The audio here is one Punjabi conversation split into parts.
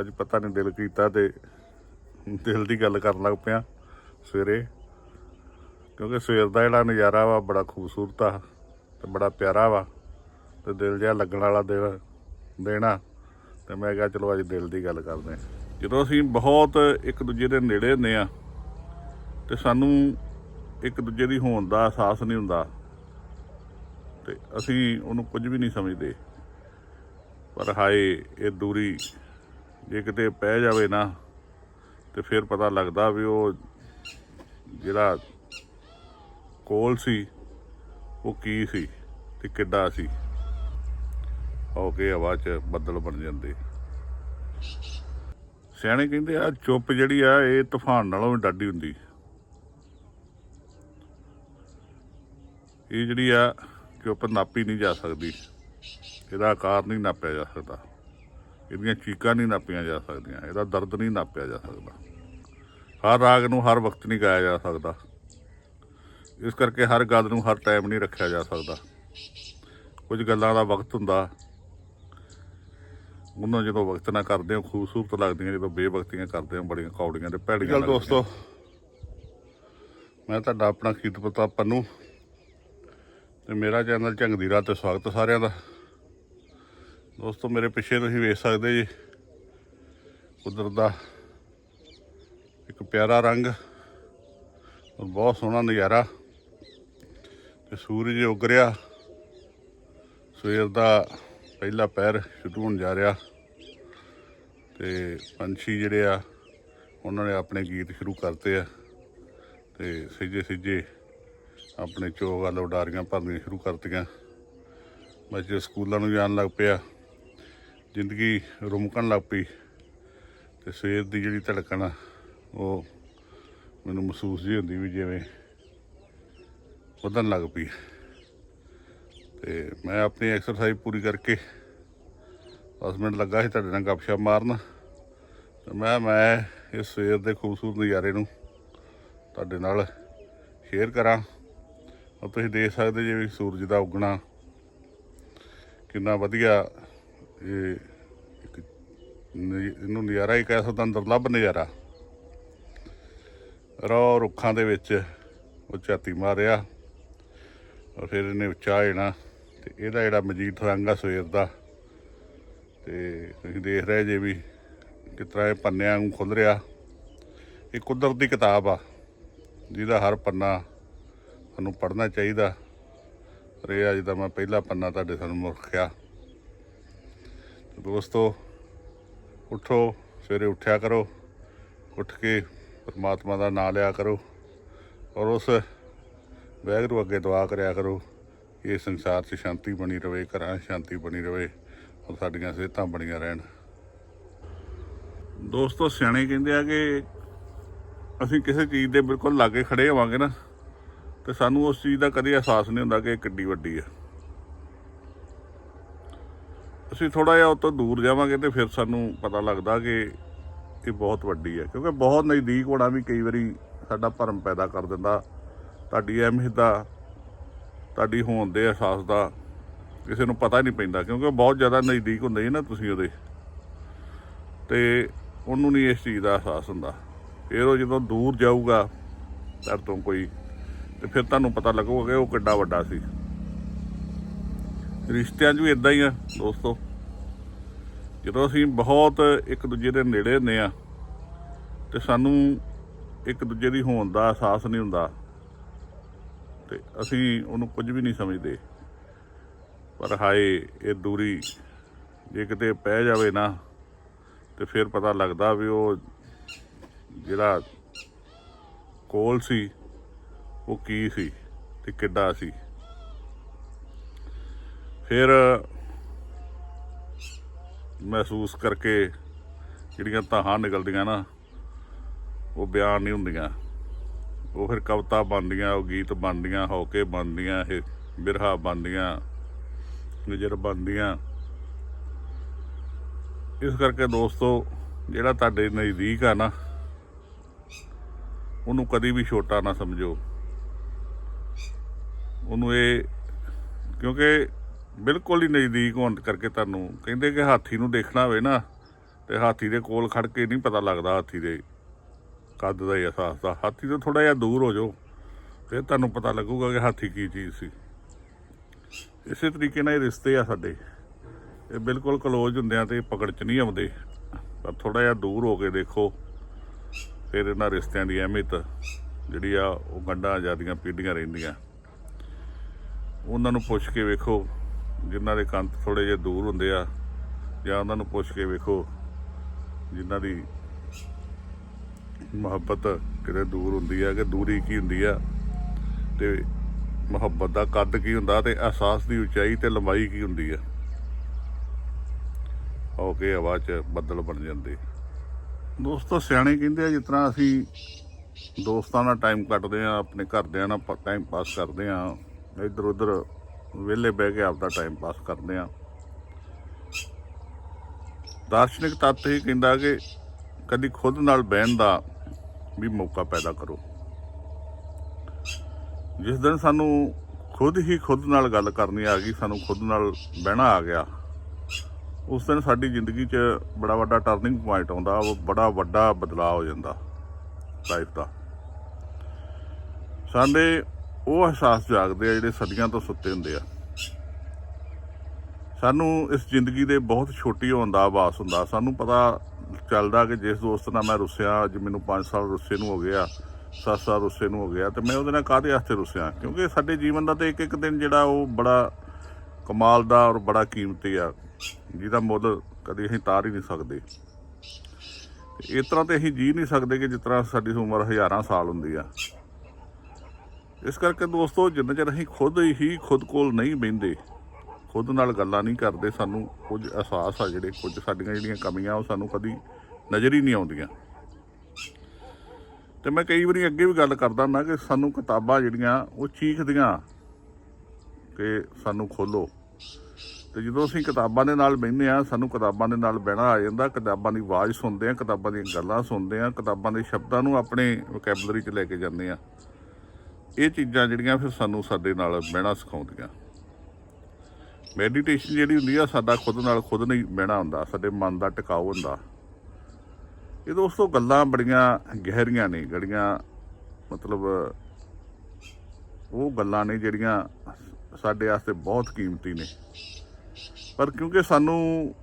ਅੱਜ ਪਤਾ ਨਹੀਂ ਦਿਲ ਕੀਤਾ ਤੇ ਦਿਲ ਦੀ ਗੱਲ ਕਰਨ ਲੱਗ ਪਿਆ ਸਵੇਰੇ। ਕਿਉਂਕਿ ਸਵੇਰ ਦਾ ਜਿਹੜਾ ਨਜ਼ਾਰਾ ਵਾ, ਬੜਾ ਖੂਬਸੂਰਤ ਆ ਤੇ ਬੜਾ ਪਿਆਰਾ ਵਾ ਤੇ ਦਿਲ ਜਿਹਾ ਲੱਗਣ ਵਾਲਾ ਦਿਨ ਦੇਣਾ ਤੇ ਮੈਂ ਕਿਹਾ ਚਲੋ ਅੱਜ ਦਿਲ ਦੀ ਗੱਲ ਕਰਦੇ ਹਾਂ ਜਦੋਂ ਅਸੀਂ ਬਹੁਤ ਇੱਕ ਦੂਜੇ ਦੇ ਨੇੜੇ ਹੁੰਦੇ ਆ ਤੇ ਸਾਨੂੰ ਇੱਕ ਦੂਜੇ ਦੀ ਹੋਣ ਦਾ ਅਹਿਸਾਸ ਨਹੀਂ ਹੁੰਦਾ ਤੇ ਅਸੀਂ ਉਹਨੂੰ ਕੁਝ ਵੀ ਨਹੀਂ ਸਮਝਦੇ। ਪਰ ਹਾਏ, ਇਹ ਦੂਰੀ ਜੇ ਕਿਤੇ ਪੈ ਜਾਵੇ ਨਾ, ਤੇ ਫਿਰ ਪਤਾ ਲੱਗਦਾ ਵੀ ਉਹ ਜਿਹੜਾ ਕੋਲ ਸੀ, ਉਹ ਕੀ ਸੀ ਤੇ ਕਿੱਡਾ ਸੀ। ਹੋ ਕੇ ਹਵਾ 'ਚ ਬੱਦਲ ਬਣ ਜਾਂਦੇ। ਸਿਆਣੇ ਕਹਿੰਦੇ ਆ, ਚੁੱਪ ਜਿਹੜੀ ਆ, ਇਹ ਤੂਫਾਨ ਨਾਲੋਂ ਵੀ ਡਾਢੀ ਹੁੰਦੀ। ਇਹ ਜਿਹੜੀ ਆ, ਚੁੱਪ ਨਾਪੀ ਨਹੀਂ ਜਾ ਸਕਦੀ। ਇਹਦਾ ਆਕਾਰ ਨਹੀਂ ਨਾਪਿਆ ਜਾ ਸਕਦਾ। ਇਹਦੀਆਂ ਚੀਕਾਂ ਨਹੀਂ ਨਾਪੀਆਂ ਜਾ ਸਕਦੀਆਂ ਇਹਦਾ ਦਰਦ ਨਹੀਂ ਨਾਪਿਆ ਜਾ ਸਕਦਾ। ਹਰ ਰਾਗ ਨੂੰ ਹਰ ਵਕਤ ਨਹੀਂ ਗਾਇਆ ਜਾ ਸਕਦਾ। ਇਸ ਕਰਕੇ ਹਰ ਗੱਲ ਨੂੰ ਹਰ ਟਾਈਮ ਨਹੀਂ ਰੱਖਿਆ ਜਾ ਸਕਦਾ। ਕੁਝ ਗੱਲਾਂ ਦਾ ਵਕਤ ਹੁੰਦਾ। ਉਹਨਾਂ ਜਦੋਂ ਵਕਤ ਨਾ ਕਰਦੇ ਹੋ ਖੂਬਸੂਰਤ ਲੱਗਦੀਆਂ ਜਦੋਂ ਬੇਵਕਤੀਆਂ ਕਰਦੇ ਹੋ ਬੜੀਆਂ ਕੌੜੀਆਂ ਤੇ ਭੈੜੀਆਂ ਗੱਲ ਦੋਸਤੋ। ਮੈਂ ਤੁਹਾਡਾ ਆਪਣਾ ਖੀਤਪਤਾ ਪੰਨੂ ਤੇ ਮੇਰਾ ਚੈਨਲ ਝੰਗਦੀ ਰਾਤ ਤੇ ਸਵਾਗਤ ਸਾਰਿਆਂ ਦਾ। ਦੋਸਤੋ, ਮੇਰੇ ਪਿੱਛੇ ਤੁਸੀਂ ਵੇਖ ਸਕਦੇ ਜੀ। ਕੁਦਰਤ ਦਾ ਇੱਕ ਪਿਆਰਾ ਰੰਗ ਔਰ ਬਹੁਤ ਸੋਹਣਾ ਨਜ਼ਾਰਾ। ਤੇ ਸੂਰਜ ਉੱਗ ਰਿਹਾ। ਸਵੇਰ ਦਾ ਪਹਿਲਾ ਪੈਰ ਸ਼ੁਰੂ ਹੋਣ ਜਾ ਰਿਹਾ। ਤੇ ਪੰਛੀ ਜਿਹੜੇ ਆ, ਉਹਨਾਂ ਨੇ ਆਪਣੇ ਗੀਤ ਸ਼ੁਰੂ ਕਰਤੇ ਆ। ਤੇ ਸਿੱਜੇ ਸਿੱਜੇ ਆਪਣੇ ਚੋਗ ਵੱਲ ਉਡਾਰੀਆਂ ਭਰਨੀਆਂ ਸ਼ੁਰੂ ਕਰਤੀਆਂ। ਬੱਚੇ ਸਕੂਲਾਂ ਨੂੰ ਜਾਣ ਲੱਗ ਪਿਆ ਜ਼ਿੰਦਗੀ ਰੁਮਕਣ ਲੱਗ ਪਈ ਤੇ ਸਵੇਰ ਦੀ ਜਿਹੜੀ ਧੜਕਣ ਆ, ਉਹ ਮੈਨੂੰ ਮਹਿਸੂਸ ਜੀ ਹੁੰਦੀ ਵੀ ਜਿਵੇਂ ਵਧਣ ਲੱਗ ਪਈ। ਤੇ ਮੈਂ ਆਪਣੀ ਐਕਸਰਸਾਈਜ਼ ਪੂਰੀ ਕਰਕੇ 10 ਮਿੰਟ ਲੱਗਾ ਸੀ ਤੁਹਾਡੇ ਨਾਲ ਗੱਪਸ਼ਪ ਮਾਰਨ। ਤੇ ਮੈਂ ਮੈਂ ਇਸ ਸਵੇਰ ਦੇ ਖੂਬਸੂਰਤ ਨਜ਼ਾਰੇ ਨੂੰ ਤੁਹਾਡੇ ਨਾਲ ਸ਼ੇਅਰ ਕਰਾਂ। ਔਰ ਤੁਸੀਂ ਦੇਖ ਸਕਦੇ ਜੇ ਵੀ ਸੂਰਜ ਦਾ ਉੱਗਣਾ ਕਿੰਨਾ ਵਧੀਆ ਇਹ ਇੱਕ ਇਹਨੂੰ ਨਜ਼ਾਰਾ ਹੀ ਕਹਿ ਸਕਦਾ ਦੁਰਲੱਭ ਨਜ਼ਾਰਾ। ਰੋ ਰੁੱਖਾਂ ਦੇ ਵਿੱਚ ਉਹ ਝਾਤੀ ਮਾਰਿਆ ਔਰ ਫਿਰ ਇਹਨੇ ਉੱਚਾ ਜਾਣਾ ਤੇ ਇਹਦਾ ਜਿਹੜਾ ਮਜੀਦ ਰੰਗ ਆ ਸਵੇਰ ਦਾ, ਤੇ ਤੁਸੀਂ ਦੇਖ ਰਹੇ ਜੇ ਵੀ ਕਿਸ ਤਰ੍ਹਾਂ ਇਹ ਪੰਨਿਆਂ ਨੂੰ ਖੁੱਲ ਰਿਹਾ। ਇਹ ਕੁਦਰਤ ਦੀ ਕਿਤਾਬ ਆ, ਜਿਹਦਾ ਹਰ ਪੰਨਾ ਤੁਹਾਨੂੰ ਪੜ੍ਹਨਾ ਚਾਹੀਦਾ। ਪਰ ਇਹ ਅੱਜ ਦਾ ਮੈਂ ਪਹਿਲਾ ਪੰਨਾ ਤੁਹਾਡੇ ਸਾਹਮਣੇ ਮੁਰਖਿਆ ਦੋਸਤੋ, ਉਠੋ, ਸਵੇਰੇ ਉੱਠਿਆ ਕਰੋ, ਉੱਠ ਕੇ ਪਰਮਾਤਮਾ ਦਾ ਨਾਮ ਲਿਆ ਕਰੋ ਔਰ ਉਸ ਵਾਹਿਗੁਰੂ ਅੱਗੇ ਦੁਆ ਕਰਿਆ ਕਰੋ ਕਿ ਇਹ ਸੰਸਾਰ 'ਚ ਸ਼ਾਂਤੀ ਬਣੀ ਰਵੇ, ਘਰਾਂ 'ਚ ਸ਼ਾਂਤੀ ਬਣੀ ਰਵੇ ਔਰ ਸਾਡੀਆਂ ਸਿਹਤਾਂ ਬਣੀਆਂ ਰਹਿਣ। ਦੋਸਤੋ, ਸਿਆਣੇ ਕਹਿੰਦੇ ਆ ਕਿ ਅਸੀਂ ਕਿਸੇ ਚੀਜ਼ ਦੇ ਬਿਲਕੁਲ ਲਾਗੇ ਖੜੇ ਹੋਵਾਂਗੇ ਨਾ, ਤੇ ਸਾਨੂੰ ਉਸ ਚੀਜ਼ ਦਾ ਕਦੇ ਅਹਿਸਾਸ ਨਹੀਂ ਹੁੰਦਾ ਕਿ ਇਹ ਕਿੱਡੀ ਵੱਡੀ ਆ। ਅਸੀਂ ਥੋੜਾ ਜਿਹਾ ਉਹ ਤੋਂ ਦੂਰ ਜਾਵਾਂਗੇ ਤੇ ਫਿਰ ਸਾਨੂੰ ਪਤਾ ਲੱਗਦਾ ਕਿ ਇਹ ਬਹੁਤ ਵੱਡੀ ਹੈ। ਕਿਉਂਕਿ ਬਹੁਤ ਨਜ਼ਦੀਕ ਹੋਣਾ ਵੀ ਕਈ ਵਾਰੀ ਸਾਡਾ ਭਰਮ ਪੈਦਾ ਕਰ ਦਿੰਦਾ। ਤੁਹਾਡੀ ਅਹਿਮੀਅਤ ਦਾ, ਤੁਹਾਡੀ ਹੋਣ ਦੇ ਅਹਿਸਾਸ ਦਾ ਕਿਸੇ ਨੂੰ ਪਤਾ ਨਹੀਂ ਪੈਂਦਾ। ਕਿਉਂਕਿ ਉਹ ਬਹੁਤ ਜ਼ਿਆਦਾ ਨਜ਼ਦੀਕ ਹੁੰਦੇ ਜੀ ਨਾ ਤੁਸੀਂ ਉਹਦੇ। ਤੇ ਉਹਨੂੰ ਨਹੀਂ ਇਸ ਚੀਜ਼ ਦਾ ਅਹਿਸਾਸ ਹੁੰਦਾ। ਫਿਰ ਉਹ ਜਦੋਂ ਦੂਰ ਜਾਊਗਾ, ਤੁਹਾਡੇ ਤੋਂ ਕੋਈ, ਤੇ ਫਿਰ ਤੁਹਾਨੂੰ ਪਤਾ ਲੱਗੂਗਾ ਕਿ ਉਹ ਕਿੱਡਾ ਵੱਡਾ ਸੀ। ਰਿਸ਼ਤਿਆਂ 'ਚ ਵੀ ਇਦਾਂ ਹੀ ਆ, ਦੋਸਤੋ। ਜਦੋਂ ਅਸੀਂ ਬਹੁਤ ਇੱਕ ਦੂਜੇ ਦੇ ਨੇੜੇ ਹੁੰਦੇ ਆ, ਤੇ ਸਾਨੂੰ ਇੱਕ ਦੂਜੇ ਦੀ ਹੋਣ ਦਾ ਅਹਿਸਾਸ ਨਹੀਂ ਹੁੰਦਾ, ਤੇ ਅਸੀਂ ਉਹਨੂੰ ਕੁਝ ਵੀ ਨਹੀਂ ਸਮਝਦੇ। ਪਰ ਹਾਏ, ਇਹ ਦੂਰੀ ਜੇ ਕਿਤੇ ਪੈ ਜਾਵੇ ਨਾ, ਤੇ ਫਿਰ ਪਤਾ ਲੱਗਦਾ ਵੀ ਉਹ ਜਿਹੜਾ ਕੋਲ ਸੀ, ਉਹ ਕੀ ਸੀ ਤੇ ਕਿੱਡਾ ਸੀ। ਫਿਰ ਮਹਿਸੂਸ ਕਰਕੇ ਜਿਹੜੀਆਂ ਤਾਹਾਂ ਨਿਕਲਦੀਆਂ ਨਾ, ਉਹ ਬਿਆਨ ਨਹੀਂ ਹੁੰਦੀਆਂ। ਉਹ ਫਿਰ ਕਵਿਤਾ ਬਣਦੀਆਂ, ਉਹ ਗੀਤ ਬਣਦੀਆਂ ਹੌਕੇ ਬਣਦੀਆਂ, ਇਹ ਬਿਰਹਾ ਬਣਦੀਆਂ, ਨਜ਼ਰ ਬਣਦੀਆਂ। ਇਸ ਕਰਕੇ ਦੋਸਤੋ, ਜਿਹੜਾ ਤੁਹਾਡੇ ਨਜ਼ਦੀਕ ਆ ਨਾ, ਉਹਨੂੰ ਕਦੀ ਵੀ ਛੋਟਾ ਨਾ ਸਮਝੋ। ਉਹਨੂੰ ਇਹ, ਕਿਉਂਕਿ ਬਿਲਕੁਲ ਹੀ ਨਜ਼ਦੀਕ ਹੋਣ ਕਰਕੇ ਤੁਹਾਨੂੰ ਕਹਿੰਦੇ ਕਿ ਹਾਥੀ ਨੂੰ ਦੇਖਣਾ ਹੋਵੇ ਨਾ, ਤੇ ਹਾਥੀ ਦੇ ਕੋਲ ਖੜ ਕੇ ਨਹੀਂ ਪਤਾ ਲੱਗਦਾ ਹਾਥੀ ਦੇ ਕੱਦ ਦਾ ਹੀ ਅਹਿਸਾਸ ਦਾ। ਹਾਥੀ ਤੋਂ ਥੋੜਾ ਜਿਹਾ ਦੂਰ ਹੋ ਜਾਓ, ਫਿਰ ਤੁਹਾਨੂੰ ਪਤਾ ਲੱਗੂਗਾ ਕਿ ਹਾਥੀ ਕੀ ਚੀਜ਼ ਸੀ। ਇਸੇ ਤਰੀਕੇ ਨਾਲ ਇਹ ਰਿਸ਼ਤੇ ਆ ਸਾਡੇ। ਇਹ ਬਿਲਕੁਲ ਕਲੋਜ਼ ਹੁੰਦੇ ਆ ਤੇ ਪਕੜ ਚ ਨਹੀਂ ਆਉਂਦੇ। ਪਰ ਥੋੜਾ ਜਿਹਾ ਦੂਰ ਹੋ ਕੇ ਦੇਖੋ, ਫਿਰ ਇਹਨਾਂ ਰਿਸ਼ਤਿਆਂ ਦੀ ਅਹਿਮੀਅਤ ਜਿਹੜੀ ਆ, ਉਹ ਗੰਢਾਂ ਆਜ਼ਾਦੀਆਂ ਪੀੜੀਆਂ ਰਹਿੰਦੀਆਂ। ਉਹਨਾਂ ਨੂੰ ਪੁੱਛ ਕੇ ਵੇਖੋ ਜਿਨ੍ਹਾਂ ਦੇ ਕੰਤ ਥੋੜੇ ਜਿਹੇ ਦੂਰ ਹੁੰਦੇ ਆ ਜਾਂ ਉਹਨਾਂ ਨੂੰ ਪੁੱਛ ਕੇ ਵੇਖੋ, ਜਿਨ੍ਹਾਂ ਦੀ ਮੁਹੱਬਤ ਕਿਤੇ ਦੂਰ ਹੁੰਦੀ ਆ ਕਿ ਦੂਰੀ ਕੀ ਹੁੰਦੀ ਆ ਤੇ ਮੁਹੱਬਤ ਦਾ ਕੱਦ ਕੀ ਹੁੰਦਾ ਤੇ ਅਹਿਸਾਸ ਦੀ ਉਚਾਈ ਤੇ ਲੰਬਾਈ ਕੀ ਹੁੰਦੀ ਆ। ਹੋ ਕੇ ਹਵਾ 'ਚ ਬੱਦਲ ਬਣ ਜਾਂਦੇ। ਦੋਸਤੋ, ਸਿਆਣੇ ਕਹਿੰਦੇ ਆ, ਜਿਸ ਤਰ੍ਹਾਂ ਅਸੀਂ ਦੋਸਤਾਂ ਨਾਲ ਟਾਈਮ ਕੱਟਦੇ ਆ, ਆਪਣੇ ਘਰਦਿਆਂ ਨਾਲ ਟਾਈਮ ਪਾਸ ਕਰਦੇ ਆ ਇੱਧਰ ਉੱਧਰ ਵਿਹਲੇ ਬਹਿ ਕੇ ਆਪਦਾ ਟਾਈਮ ਪਾਸ ਕਰਦੇ ਆ ਦਾਰਸ਼ਨਿਕ ਤੱਤ ਹੀ ਕਹਿੰਦਾ ਕਿ ਕਦੀ ਖੁਦ ਨਾਲ ਬਹਿਣ ਦਾ ਵੀ ਮੌਕਾ ਪੈਦਾ ਕਰੋ। ਜਿਸ ਦਿਨ ਸਾਨੂੰ ਖੁਦ ਹੀ ਖੁਦ ਨਾਲ ਗੱਲ ਕਰਨੀ ਆ ਗਈ, ਸਾਨੂੰ ਖੁਦ ਨਾਲ ਬਹਿਣਾ ਆ ਗਿਆ, ਉਸ ਦਿਨ ਸਾਡੀ ਜ਼ਿੰਦਗੀ 'ਚ ਬੜਾ ਵੱਡਾ ਟਰਨਿੰਗ ਪੁਆਇੰਟ ਆਉਂਦਾ, ਉਹ ਬੜਾ ਵੱਡਾ ਬਦਲਾਅ ਹੋ ਜਾਂਦਾ ਲਾਈਫ ਦਾ। ਸਾਡੇ ਉਹ ਅਹਿਸਾਸ ਜਾਗਦੇ ਆ ਜਿਹੜੇ ਸਦੀਆਂ ਤੋਂ ਸੁੱਤੇ ਹੁੰਦੇ ਆ। ਸਾਨੂੰ ਇਸ ਜ਼ਿੰਦਗੀ ਦੇ ਬਹੁਤ ਛੋਟੀ ਹੋਣ ਦਾ ਆਭਾਸ ਹੁੰਦਾ। ਸਾਨੂੰ ਪਤਾ ਚੱਲਦਾ ਕਿ ਜਿਸ ਦੋਸਤ ਨਾਲ ਮੈਂ ਰੁੱਸਿਆ, ਅੱਜ ਮੈਨੂੰ 5 ਸਾਲ ਰੁੱਸੇ ਨੂੰ ਹੋ ਗਿਆ 7 ਸਾਲ ਰੁੱਸੇ ਨੂੰ ਹੋ ਗਿਆ ਤੇ ਮੈਂ ਉਹਦੇ ਨਾਲ ਕਾਹਦੇ ਵਾਸਤੇ ਰੁੱਸਿਆ? ਕਿਉਂਕਿ ਸਾਡੇ ਜੀਵਨ ਦਾ ਤੇ ਇੱਕ ਇੱਕ ਦਿਨ ਜਿਹੜਾ ਉਹ ਬੜਾ ਕਮਾਲ ਦਾ ਔਰ ਬੜਾ ਕੀਮਤੀ ਆ, ਜਿਹਦਾ ਮੁੱਲ ਕਦੇ ਅਸੀਂ ਤਾਰ ਹੀ ਨਹੀਂ ਸਕਦੇ। ਇਸ ਤਰ੍ਹਾਂ ਤੇ ਅਸੀਂ ਜੀ ਨਹੀਂ ਸਕਦੇ ਕਿ ਜਿਸ ਤਰ੍ਹਾਂ ਸਾਡੀ ਉਮਰ ਹਜ਼ਾਰਾਂ ਸਾਲ ਹੁੰਦੀ ਆ। ਇਸ ਕਰਕੇ ਦੋਸਤੋ, ਜਿੰਨਾ ਚਿਰ ਅਸੀਂ ਖੁਦ ਹੀ ਖੁਦ ਕੋਲ ਨਹੀਂ ਬਹਿੰਦੇ, ਖੁਦ ਨਾਲ ਗੱਲਾਂ ਨਹੀਂ ਕਰਦੇ, ਸਾਨੂੰ ਕੁਝ ਅਹਿਸਾਸ ਆ ਜਿਹੜੇ, ਕੁਝ ਸਾਡੀਆਂ ਜਿਹੜੀਆਂ ਕਮੀਆਂ, ਉਹ ਸਾਨੂੰ ਕਦੀ ਨਜ਼ਰ ਹੀ ਨਹੀਂ ਆਉਂਦੀਆਂ। ਤੇ ਮੈਂ ਕਈ ਵਾਰੀ ਅੱਗੇ ਵੀ ਗੱਲ ਕਰਦਾ ਮੈਂ ਕਿ ਸਾਨੂੰ ਕਿਤਾਬਾਂ ਜਿਹੜੀਆਂ, ਉਹ ਚੀਖਦੀਆਂ ਕਿ ਸਾਨੂੰ ਖੋਲੋ। ਤੇ ਜਦੋਂ ਅਸੀਂ ਕਿਤਾਬਾਂ ਦੇ ਨਾਲ ਬਹਿੰਦੇ ਆ ਸਾਨੂੰ ਕਿਤਾਬਾਂ ਦੇ ਨਾਲ ਬਹਿਣਾ ਆ ਜਾਂਦਾ, ਕਿਤਾਬਾਂ ਦੀ ਆਵਾਜ਼ ਸੁਣਦੇ ਆ ਕਿਤਾਬਾਂ ਦੀਆਂ ਗੱਲਾਂ ਸੁਣਦੇ ਆ ਕਿਤਾਬਾਂ ਦੇ ਸ਼ਬਦਾਂ ਨੂੰ ਆਪਣੇ ਵੋਕੈਬਲਰੀ 'ਚ ਲੈ ਕੇ ਜਾਂਦੇ ਆ ਇਹ ਚੀਜ਼ਾਂ ਜਿਹੜੀਆਂ ਫਿਰ ਸਾਨੂੰ ਸਾਡੇ ਨਾਲ ਬਹਿਣਾ ਸਿਖਾਉਂਦੀਆਂ। ਮੈਡੀਟੇਸ਼ਨ ਜਿਹੜੀ ਹੁੰਦੀ ਆ, ਸਾਡਾ ਖੁਦ ਨਾਲ ਖੁਦ ਨਹੀਂ ਬਹਿਣਾ ਹੁੰਦਾ, ਸਾਡੇ ਮਨ ਦਾ ਟਿਕਾਓ ਹੁੰਦਾ। ਇਹ ਦੋਸਤੋ ਗੱਲਾਂ ਬੜੀਆਂ ਗਹਿਰੀਆਂ ਨੇ ਗੜੀਆਂ ਮਤਲਬ ਉਹ ਗੱਲਾਂ ਨੇ ਜਿਹੜੀਆਂ ਸਾਡੇ ਵਾਸਤੇ ਬਹੁਤ ਕੀਮਤੀ ਨੇ। ਪਰ ਕਿਉਂਕਿ ਸਾਨੂੰ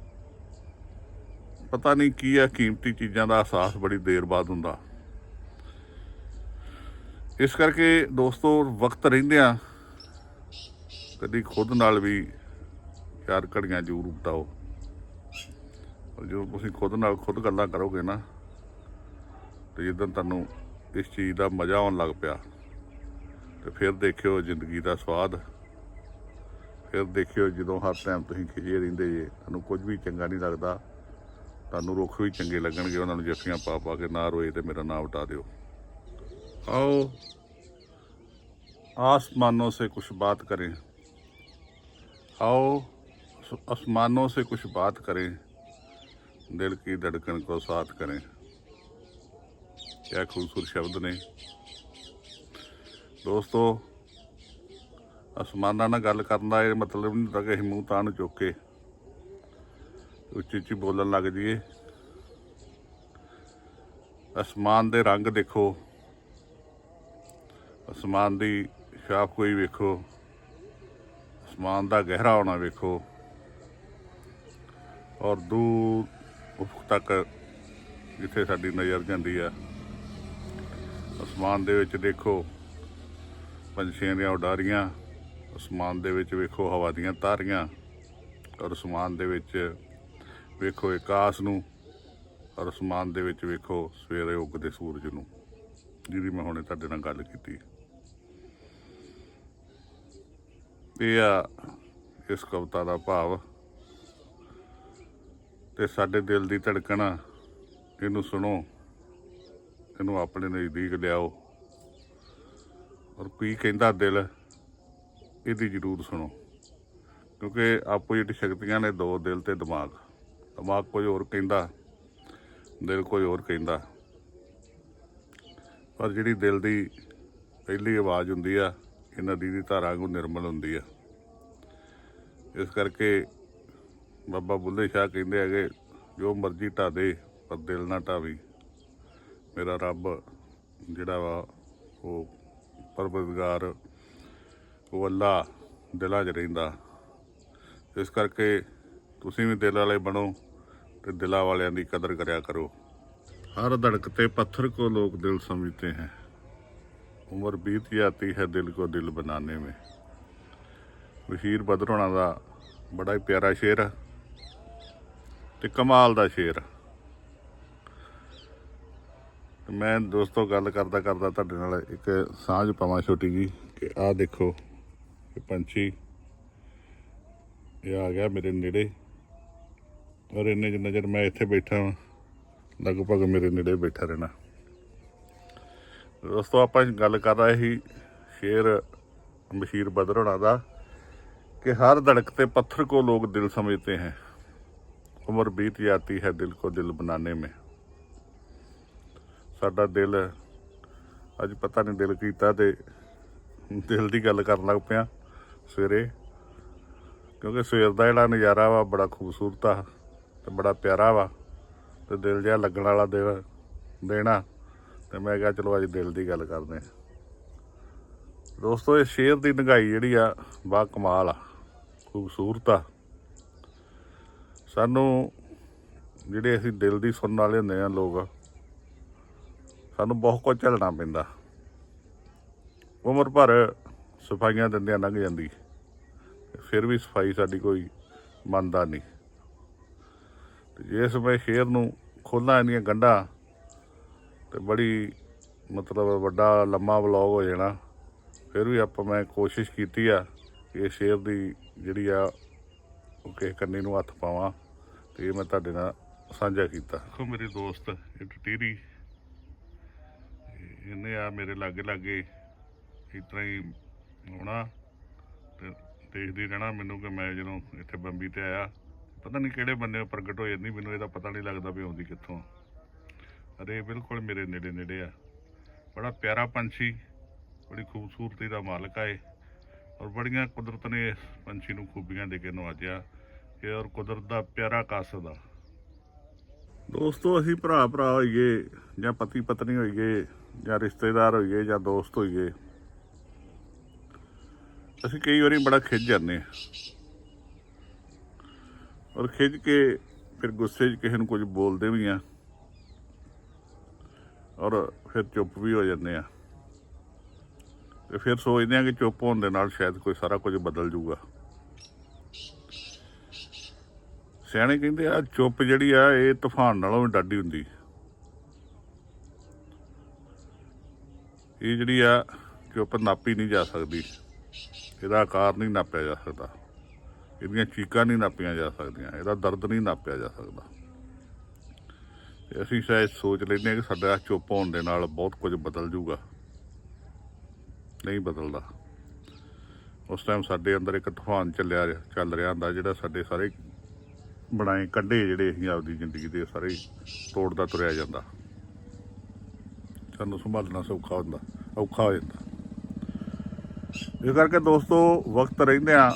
ਪਤਾ ਨਹੀਂ ਕੀ ਆ, ਕੀਮਤੀ ਚੀਜ਼ਾਂ ਦਾ ਅਹਿਸਾਸ ਬੜੀ ਦੇਰ ਬਾਅਦ ਹੁੰਦਾ। ਇਸ ਕਰਕੇ ਦੋਸਤੋ ਵਕਤ ਰਹਿੰਦਿਆਂ ਕਦੀ ਖੁਦ ਨਾਲ ਵੀ ਚਾਰ ਘੜੀਆਂ ਜ਼ਰੂਰ ਬਿਤਾਓ। ਪਰ ਜਦੋਂ ਤੁਸੀਂ ਖੁਦ ਨਾਲ ਖੁਦ ਗੱਲਾਂ ਕਰੋਗੇ ਨਾ, ਤੇ ਜਦੋਂ ਤੁਹਾਨੂੰ ਇਸ ਚੀਜ਼ ਦਾ ਮਜ਼ਾ ਆਉਣ ਲੱਗ ਪਿਆ, ਤੇ ਫਿਰ ਦੇਖਿਓ ਜ਼ਿੰਦਗੀ ਦਾ ਸਵਾਦ। ਫਿਰ ਦੇਖਿਓ ਜਦੋਂ ਹਰ ਟਾਈਮ ਤੁਸੀਂ ਖਿਜੇ ਰਹਿੰਦੇ ਜੇ, ਤੁਹਾਨੂੰ ਕੁਝ ਵੀ ਚੰਗਾ ਨਹੀਂ ਲੱਗਦਾ, ਤੁਹਾਨੂੰ ਰੁੱਖ ਵੀ ਚੰਗੇ ਲੱਗਣਗੇ, ਉਹਨਾਂ ਨੂੰ ਜੱਫੀਆਂ ਪਾ ਪਾ ਕੇ ਨਾ ਰੋਏ ਤੇ ਮੇਰਾ ਨਾਮ ਉਟਾ ਦਿਓ। आओ आसमानों से कुछ बात करें आओ आसमानों से कुछ बात करें दिल की धड़कन को साथ करें क्या खूबसूरत शब्द ने ਦੋਸਤੋ ਅਸਮਾਨਾਂ ਨਾਲ ਗੱਲ ਕਰਨ ਦਾ ਇਹ ਮਤਲਬ ਨਹੀਂ ਹੁੰਦਾ ਕਿ ਅਸੀਂ ਮੂੰਹ ਤਾਂ ਨੂੰ ਚੁੱਕ ਕੇ ਉੱਚੀ ਉੱਚੀ ਬੋਲਣ ਲੱਗ ਜਾਈਏ ਅਸਮਾਨ ਦੇ ਰੰਗ ਦੇਖੋ ਅਸਮਾਨ ਦੀ ਛਾਪ ਕੋਈ ਵੇਖੋ। ਅਸਮਾਨ ਦਾ ਗਹਿਰਾ ਹੋਣਾ ਵੇਖੋ। ਔਰ ਦੂਰ ਉਫਕ ਤੱਕ ਜਿੱਥੇ ਸਾਡੀ ਨਜ਼ਰ ਜਾਂਦੀ ਆ, ਅਸਮਾਨ ਦੇ ਵਿੱਚ ਦੇਖੋ। ਪੰਛੀਆਂ ਦੀਆਂ ਉਡਾਰੀਆਂ, ਅਸਮਾਨ ਦੇ ਵਿੱਚ ਵੇਖੋ ਹਵਾ ਦੀਆਂ ਤਾਰੀਆਂ, ਔਰ ਅਸਮਾਨ ਦੇ ਵਿੱਚ ਵੇਖੋ ਆਕਾਸ਼ ਨੂੰ, ਔਰ ਅਸਮਾਨ ਦੇ ਵਿੱਚ ਵੇਖੋ ਸਵੇਰੇ ਉੱਗਦੇ ਸੂਰਜ ਨੂੰ। ਜਿਹਦੀ ਮੈਂ ਹੁਣੇ ਤੁਹਾਡੇ ਨਾਲ ਗੱਲ ਕੀਤੀ। ਇਹ ਆ ਇਸ ਕਵਿਤਾ ਦਾ ਭਾਵ ਤੇ ਸਾਡੇ ਦਿਲ ਦੀ ਧੜਕਣ ਇਹਨੂੰ ਸੁਣੋ, ਇਹਨੂੰ ਆਪਣੇ ਨਜ਼ਦੀਕ ਲਿਆਓ। ਔਰ ਕੀ ਕਹਿੰਦਾ ਦਿਲ, ਇਹਦੀ ਜ਼ਰੂਰ ਸੁਣੋ। ਕਿਉਂਕਿ ਆਪੋਜੀਟ ਸ਼ਕਤੀਆਂ ਨੇ ਦੋ, ਦਿਲ ਤੇ ਦਿਮਾਗ। ਦਿਮਾਗ ਕੋਈ ਹੋਰ ਕਹਿੰਦਾ, ਦਿਲ ਕੋਈ ਹੋਰ ਕਹਿੰਦਾ। ਪਰ ਜਿਹੜੀ ਦਿਲ ਦੀ ਪਹਿਲੀ ਆਵਾਜ਼ ਹੁੰਦੀ ਆ ਨਦੀ ਦੀ ਧਾਰਾ ਵਾਂਗੂ ਨਿਰਮਲ ਹੁੰਦੀ ਹੈ ਇਸ ਕਰਕੇ ਬਾਬਾ ਬੁੱਲੇ ਸ਼ਾਹ ਕਹਿੰਦੇ ਹੈਗੇ, ਜੋ ਮਰਜ਼ੀ ਢਾ ਦੇ ਪਰ ਦਿਲ ਨਾ ਢਾਵੀ ਮੇਰਾ ਰੱਬ ਜਿਹੜਾ ਵਾ, ਉਹ ਪਰਵਰਦਗਾਰ ਉਹ ਅੱਲਾ ਦਿਲਾਂ 'ਚ ਰਹਿੰਦਾ। ਇਸ ਕਰਕੇ ਤੁਸੀਂ ਵੀ ਦਿਲ ਵਾਲੇ ਬਣੋ ਤੇ ਦਿਲਾਂ ਵਾਲਿਆਂ ਦੀ ਕਦਰ ਕਰਿਆ ਕਰੋ। ਹਰ ਧੜਕ ਤੇ ਪੱਥਰ ਕੋ ਲੋਕ ਦਿਲ ਸਮਝਦੇ ਹੈ। ਉਮਰ ਬੀਤ ਜਾਤੀ ਹੈ, ਦਿਲ ਕੋ ਦਿਲ ਬਣਾने में ਵਸ਼ੀਰ ਬਦਰੋਣਾ ਦਾ ਬੜਾ ਹੀ ਪਿਆਰਾ ਸ਼ੇਰ ਆ ਤੇ ਕਮਾਲ ਦਾ ਸ਼ੇਰ ਮੈਂ ਦੋਸਤੋ, ਗੱਲ ਕਰਦਾ ਕਰਦਾ ਤੁਹਾਡੇ ਨਾਲ ਇੱਕ ਸਾਂਝ ਪਾਵਾਂ ਛੋਟੀ ਜੀ ਕਿ ਆਹ ਦੇਖੋ, ਇਹ ਪੰਛੀ, ਇਹ ਆ ਗਿਆ ਮੇਰੇ ਨੇੜੇ। ਔਰ ਇੰਨੇ ਜਿੰਨਾ ਚਿਰ ਮੈਂ ਇੱਥੇ ਬੈਠਾ ਲਗਭਗ ਮੇਰੇ ਨੇੜੇ ਬੈਠਾ ਰਹਿਣਾ। ਦੋਸਤੋ ਆਪਾਂ ਗੱਲ ਕਰ ਰਹੇ ਸੀ ਸ਼ੇਰ ਬਸ਼ੀਰ ਬਦਰੋਣਾ ਦਾ कि हर धड़कते पत्थर को लोग दिल समझते हैं उम्र बीत जाती है दिल को दिल बनाने में ਸਾਡਾ ਦਿਲ ਅੱਜ ਪਤਾ ਨਹੀਂ ਦਿਲ ਕੀਤਾ ਤੇ ਦਿਲ ਦੀ ਗੱਲ ਕਰਨ ਲੱਗ ਪਿਆ ਸਵੇਰੇ ਕਿਉਂਕਿ ਸਵੇਰ ਦਾ ਜਿਹੜਾ ਨਜ਼ਾਰਾ ਵਾ ਬੜਾ ਖੂਬਸੂਰਤ ਆ ਤੇ ਬੜਾ ਪਿਆਰਾ ਵਾ ਤੇ ਦਿਲ ਜਿਹਾ ਲੱਗਣ ਵਾਲਾ ਦਿਨ ਦੇਣਾ ਤੇ ਮੈਂ ਕਿਹਾ ਚਲੋ ਅੱਜ ਦਿਲ ਦੀ ਗੱਲ ਕਰਦੇ ਹਾਂ। ਦੋਸਤੋ, ਇਹ ਸ਼ੇਰ ਦੀ ਨਗਾਈ ਜਿਹੜੀ ਆ, ਬਾ ਕਮਾਲ ਆ, ਖੂਬਸੂਰਤ ਆ। ਸਾਨੂੰ ਜਿਹੜੇ ਅਸੀਂ ਦਿਲ ਦੀ ਸੁਣਨ ਵਾਲੇ ਹੁੰਦੇ ਆ ਲੋਕ, ਸਾਨੂੰ ਬਹੁਤ ਕੁਝ ਝੱਲਣਾ ਪੈਂਦਾ। ਉਮਰ ਭਰ ਸਫਾਈਆਂ ਦਿੰਦਿਆਂ ਲੰਘ ਜਾਂਦੀ ਫਿਰ ਵੀ ਸਫ਼ਾਈ ਸਾਡੀ ਕੋਈ ਮੰਨਦਾ ਨਹੀਂ। ਤੇ ਜਿਸ ਵੇ ਸ਼ੇਰ ਨੂੰ ਖੋਲ੍ਹਾਂ ਇਹਦੀਆਂ ਗੰਢਾਂ ਤੇ ਬੜੀ ਮਤਲਬ ਵੱਡਾ ਲੰਮਾ ਵਲੌਗ ਹੋ ਜਾਣਾ। ਫਿਰ ਵੀ ਆਪਾਂ ਮੈਂ ਕੋਸ਼ਿਸ਼ ਕੀਤੀ ਆ ਕਿ ਇਹ ਸ਼ੇਰ ਦੀ ਜਿਹੜੀ ਆ ਉਹ ਕਿਸੇ ਕੰਨੀ ਨੂੰ ਹੱਥ ਪਾਵਾਂ ਤੇ ਇਹ ਮੈਂ ਤੁਹਾਡੇ ਨਾਲ ਸਾਂਝਾ ਕੀਤਾ। ਦੇਖੋ ਮੇਰੇ ਦੋਸਤ, ਇਹ ਟਟੀਰੀ। ਇਹਨੇ ਆ ਮੇਰੇ ਲਾਗੇ ਲਾਗੇ ਇਸ ਤਰ੍ਹਾਂ ਹੀ ਆਉਣਾ ਤੇ ਦੇਖਦੀ ਰਹਿਣਾ ਮੈਨੂੰ ਕਿ ਮੈਂ ਜਦੋਂ ਇੱਥੇ ਬੰਬੀ ਤੇ ਆਇਆ, ਪਤਾ ਨਹੀਂ ਕਿਹੜੇ ਬੰਨੇ ਪ੍ਰਗਟ ਹੋ ਜਾਂਦੀ ਮੈਨੂੰ ਇਹਦਾ ਪਤਾ ਨਹੀਂ ਲੱਗਦਾ ਵੀ ਆਉਂਦੀ ਕਿੱਥੋਂ ਅਰੇ ਬਿਲਕੁਲ ਮੇਰੇ ਨੇੜੇ ਨੇੜੇ ਆ। ਬੜਾ ਪਿਆਰਾ ਪੰਛੀ, ਬੜੀ ਖੂਬਸੂਰਤੀ ਦਾ ਮਾਲਕ ਆ ਇਹ। ਔਰ ਬੜੀਆਂ ਕੁਦਰਤ ਨੇ ਇਸ ਪੰਛੀ ਨੂੰ ਖੂਬੀਆਂ ਦੇ ਕੇ ਨਵਾਜਿਆ ਇਹ ਔਰ ਕੁਦਰਤ ਦਾ ਪਿਆਰਾ ਕਾਸਦ ਆ ਦੋਸਤੋ, ਅਸੀਂ ਭਰਾ ਭਰਾ ਹੋਈਏ ਜਾਂ ਪਤੀ ਪਤਨੀ ਹੋਈਏ ਜਾਂ ਰਿਸ਼ਤੇਦਾਰ ਹੋਈਏ ਜਾਂ ਦੋਸਤ ਹੋਈਏ, ਅਸੀਂ ਕਈ ਵਾਰੀ ਬੜਾ ਖਿੱਚ ਜਾਂਦੇ ਹਾਂ। ਔਰ ਖਿੱਚ ਕੇ ਫਿਰ ਗੁੱਸੇ 'ਚ ਕਿਸੇ ਨੂੰ ਕੁਝ ਬੋਲਦੇ ਵੀ ਆ ਔਰ ਫਿਰ ਚੁੱਪ ਵੀ ਹੋ ਜਾਂਦੇ ਆ। ਤੇ ਫਿਰ ਸੋਚਦੇ ਆ ਕਿ ਚੁੱਪ ਹੋਣ ਦੇ ਨਾਲ ਸ਼ਾਇਦ ਕੋਈ ਸਾਰਾ ਕੁਝ ਬਦਲ ਜਾਊਗਾ ਸਿਆਣੇ ਕਹਿੰਦੇ ਆ, ਚੁੱਪ ਜਿਹੜੀ ਆ, ਇਹ ਤੂਫਾਨ ਨਾਲੋਂ ਵੀ ਡਾਢੀ ਹੁੰਦੀ। ਇਹ ਜਿਹੜੀ ਆ, ਚੁੱਪ ਨਾਪੀ ਨਹੀਂ ਜਾ ਸਕਦੀ। ਇਹਦਾ ਆਕਾਰ ਨਹੀਂ ਨਾਪਿਆ ਜਾ ਸਕਦਾ। ਇਹਦੀਆਂ ਚੀਕਾਂ ਨਹੀਂ ਨਾਪੀਆਂ ਜਾ ਸਕਦੀਆਂ। ਇਹਦਾ ਦਰਦ ਨਹੀਂ ਨਾਪਿਆ ਜਾ ਸਕਦਾ। ਤੇ ਅਸੀਂ ਸ਼ਾਇਦ ਸੋਚ ਲੈਂਦੇ ਹਾਂ ਕਿ ਸਾਡਾ ਚੁੱਪ ਹੋਣ ਦੇ ਨਾਲ ਬਹੁਤ ਕੁਝ ਬਦਲ ਜਾਊਗਾ। ਨਹੀਂ ਬਦਲਦਾ। ਉਸ ਟਾਈਮ ਸਾਡੇ ਅੰਦਰ ਇੱਕ ਤੂਫਾਨ ਚੱਲਿਆ ਰਿਹਾ- ਚੱਲ ਰਿਹਾ ਹੁੰਦਾ, ਜਿਹੜਾ ਸਾਡੇ ਸਾਰੇ ਬਣਾਏ ਕੱਢੇ ਜਿਹੜੇ ਅਸੀਂ ਆਪਦੀ ਜ਼ਿੰਦਗੀ ਦੇ ਸਾਰੇ ਤੋੜਦਾ ਤੁਰਿਆ ਜਾਂਦਾ। ਸਾਨੂੰ ਸੰਭਾਲਣਾ ਸੌਖਾ ਹੁੰਦਾ, ਔਖਾ ਹੋ ਜਾਂਦਾ। ਇਸ ਕਰਕੇ ਦੋਸਤੋ, ਵਕਤ ਰਹਿੰਦੇ ਆ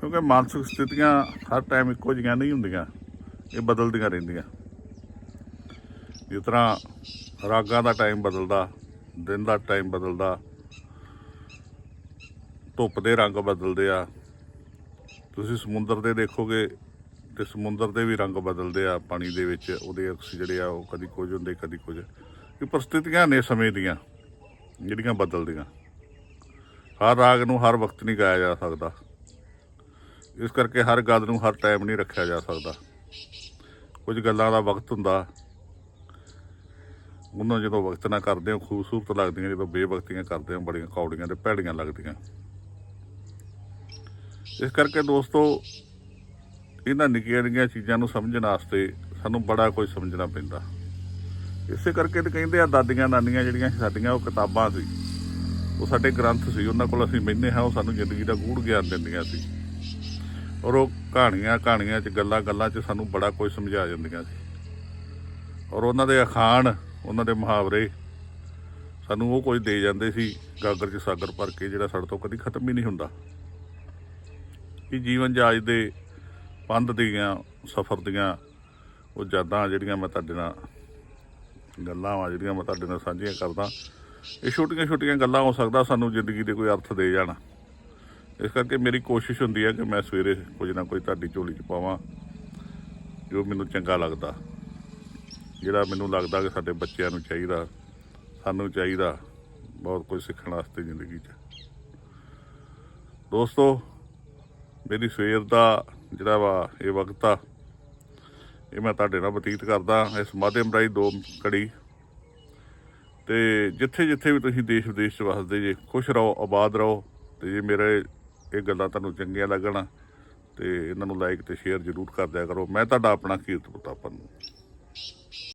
ਕਿਉਂਕਿ ਮਾਨਸਿਕ ਸਥਿਤੀਆਂ ਹਰ ਟਾਈਮ ਇੱਕੋ ਜਿਹੀਆਂ ਨਹੀਂ ਹੁੰਦੀਆਂ, ਇਹ ਬਦਲਦੀਆਂ ਰਹਿੰਦੀਆਂ। ਜਿਸ ਤਰ੍ਹਾਂ ਰਾਗਾਂ ਦਾ ਟਾਈਮ ਬਦਲਦਾ, ਦਿਨ ਦਾ ਟਾਈਮ ਬਦਲਦਾ, ਧੁੱਪ ਦੇ ਰੰਗ ਬਦਲਦੇ ਆ। ਤੁਸੀਂ ਸਮੁੰਦਰ ਦੇ ਦੇਖੋਗੇ ਤੇ ਸਮੁੰਦਰ ਦੇ ਵੀ ਰੰਗ ਬਦਲਦੇ ਆ ਪਾਣੀ ਦੇ ਵਿੱਚ, ਉਹਦੇ ਅਕਸ ਜਿਹੜੇ ਆ ਉਹ ਕਦੀ ਕੁਝ ਹੁੰਦੇ, ਕਦੀ ਕੁਝ। ਇਹ ਪ੍ਰਸਥਿਤੀਆਂ ਨੇ ਸਮੇਂ ਦੀਆਂ, ਜਿਹੜੀਆਂ ਬਦਲਦੀਆਂ। ਹਰ ਰਾਗ ਨੂੰ ਹਰ ਵਕਤ ਨਹੀਂ ਗਾਇਆ ਜਾ ਸਕਦਾ। ਇਸ ਕਰਕੇ ਹਰ ਗੱਲ ਨੂੰ ਹਰ ਟਾਈਮ ਨਹੀਂ ਰੱਖਿਆ ਜਾ ਸਕਦਾ। ਕੁਝ ਗੱਲਾਂ ਦਾ ਵਕਤ ਹੁੰਦਾ ਉਹਨਾਂ ਜਦੋਂ ਵਕਤ ਨਾ ਕਰਦੇ ਹੋ, ਖੂਬਸੂਰਤ ਲੱਗਦੀਆਂ, ਜਦੋਂ ਬੇਵਕਤੀਆਂ ਕਰਦੇ ਹੋ, ਬੜੀਆਂ ਕੌੜੀਆਂ ਤੇ ਭੈੜੀਆਂ ਲੱਗਦੀਆਂ। ਇਸ ਕਰਕੇ ਦੋਸਤੋ, ਇਹਨਾਂ ਨਿੱਕੀਆਂ ਨਿੱਕੀਆਂ ਚੀਜ਼ਾਂ ਨੂੰ ਸਮਝਣ ਵਾਸਤੇ ਸਾਨੂੰ ਬੜਾ ਕੁਝ ਸਮਝਣਾ ਪੈਂਦਾ। ਇਸੇ ਕਰਕੇ ਤੇ ਕਹਿੰਦੇ ਆ, ਦਾਦੀਆਂ ਨਾਨੀਆਂ ਜਿਹੜੀਆਂ ਸਾਡੀਆਂ, ਉਹ ਕਿਤਾਬਾਂ ਸੀ। ਉਹ ਸਾਡੇ ਗ੍ਰੰਥ ਸੀ, ਉਹਨਾਂ ਕੋਲ ਅਸੀਂ ਬਹਿੰਦੇ ਹਾਂ, ਉਹ ਸਾਨੂੰ ਜ਼ਿੰਦਗੀ ਦਾ ਗੂੜ ਗਿਆਨ ਦਿੰਦੀਆਂ ਸੀ। ਔਰ ਉਹ ਕਹਾਣੀਆਂ ਕਹਾਣੀਆਂ 'ਚ ਗੱਲਾਂ ਗੱਲਾਂ 'ਚ ਸਾਨੂੰ ਬੜਾ ਕੁਝ ਸਮਝਾ ਜਾਂਦੀਆਂ ਸੀ। ਔਰ ਉਹਨਾਂ ਦੇ ਅਖਾਣ ਉਹਨਾਂ ਦੇ ਮੁਹਾਵਰੇ ਸਾਨੂੰ ਉਹ ਕੁਝ ਦੇ ਜਾਂਦੇ ਸੀ, ਗਾਗਰ 'ਚ ਸਾਗਰ ਭਰ ਕੇ ਜਿਹੜਾ ਸਾਡੇ ਤੋਂ ਕਦੀ ਖਤਮ ਹੀ ਨਹੀਂ ਹੁੰਦਾ। ਇਹ ਜੀਵਨ ਜਾਜ ਦੇ ਪੰਧ ਦੀਆਂ, ਸਫ਼ਰ ਦੀਆਂ, ਉਹ ਯਾਦਾਂ ਜਿਹੜੀਆਂ ਮੈਂ ਤੁਹਾਡੇ ਨਾਲ, ਗੱਲਾਂ ਵਾ ਜਿਹੜੀਆਂ ਮੈਂ ਤੁਹਾਡੇ ਨਾਲ ਸਾਂਝੀਆਂ ਕਰਦਾ, ਇਹ ਛੋਟੀਆਂ ਛੋਟੀਆਂ ਗੱਲਾਂ ਹੋ ਸਕਦਾ ਸਾਨੂੰ ਜ਼ਿੰਦਗੀ ਦੇ ਕੋਈ ਅਰਥ ਦੇ ਜਾਣ। ਇਸ ਕਰਕੇ ਮੇਰੀ ਕੋਸ਼ਿਸ਼ ਹੁੰਦੀ ਹੈ ਕਿ ਮੈਂ ਸਵੇਰੇ ਕੁਝ ਨਾ ਕੁਝ ਤੁਹਾਡੀ ਝੋਲੀ 'ਚ ਪਾਵਾਂ, ਜੋ ਮੈਨੂੰ ਚੰਗਾ ਲੱਗਦਾ। ਜਿਹੜਾ ਮੈਨੂੰ ਲੱਗਦਾ ਕਿ ਸਾਡੇ ਬੱਚਿਆਂ ਨੂੰ ਚਾਹੀਦਾ, ਸਾਨੂੰ ਚਾਹੀਦਾ ਬਹੁਤ ਕੁਝ ਸਿੱਖਣ ਵਾਸਤੇ ਜ਼ਿੰਦਗੀ 'ਚ। ਦੋਸਤੋ, ਮੇਰੀ ਸਵੇਰ ਦਾ ਜਿਹੜਾ ਵਾ ਇਹ ਵਕਤ ਆ, ਇਹ ਮੈਂ ਤੁਹਾਡੇ ਨਾਲ ਬਤੀਤ ਕਰਦਾ ਇਸ ਮਾਧਿਅਮ ਰਾਹੀਂ ਦੋ ਕੜੀ ਤੇ ਜਿੱਥੇ ਜਿੱਥੇ ਵੀ ਤੁਸੀਂ ਦੇਸ਼ ਵਿਦੇਸ਼ 'ਚ ਵਸਦੇ ਜੇ, ਖੁਸ਼ ਰਹੋ, ਆਬਾਦ ਰਹੋ ਤੇ ਜੇ ਮੇਰੇ ਇਹ ਗੱਲਾਂ ਤੁਹਾਨੂੰ ਚੰਗੀਆਂ ਲੱਗਣ ਤੇ ਇਹਨਾਂ ਨੂੰ ਲਾਈਕ ਤੇ ਸ਼ੇਅਰ ਜ਼ਰੂਰ ਕਰ ਦਿਆ ਕਰੋ। ਮੈਂ ਤੁਹਾਡਾ ਆਪਣਾ ਕੀਰਤ ਪ੍ਰਤਾਪਨ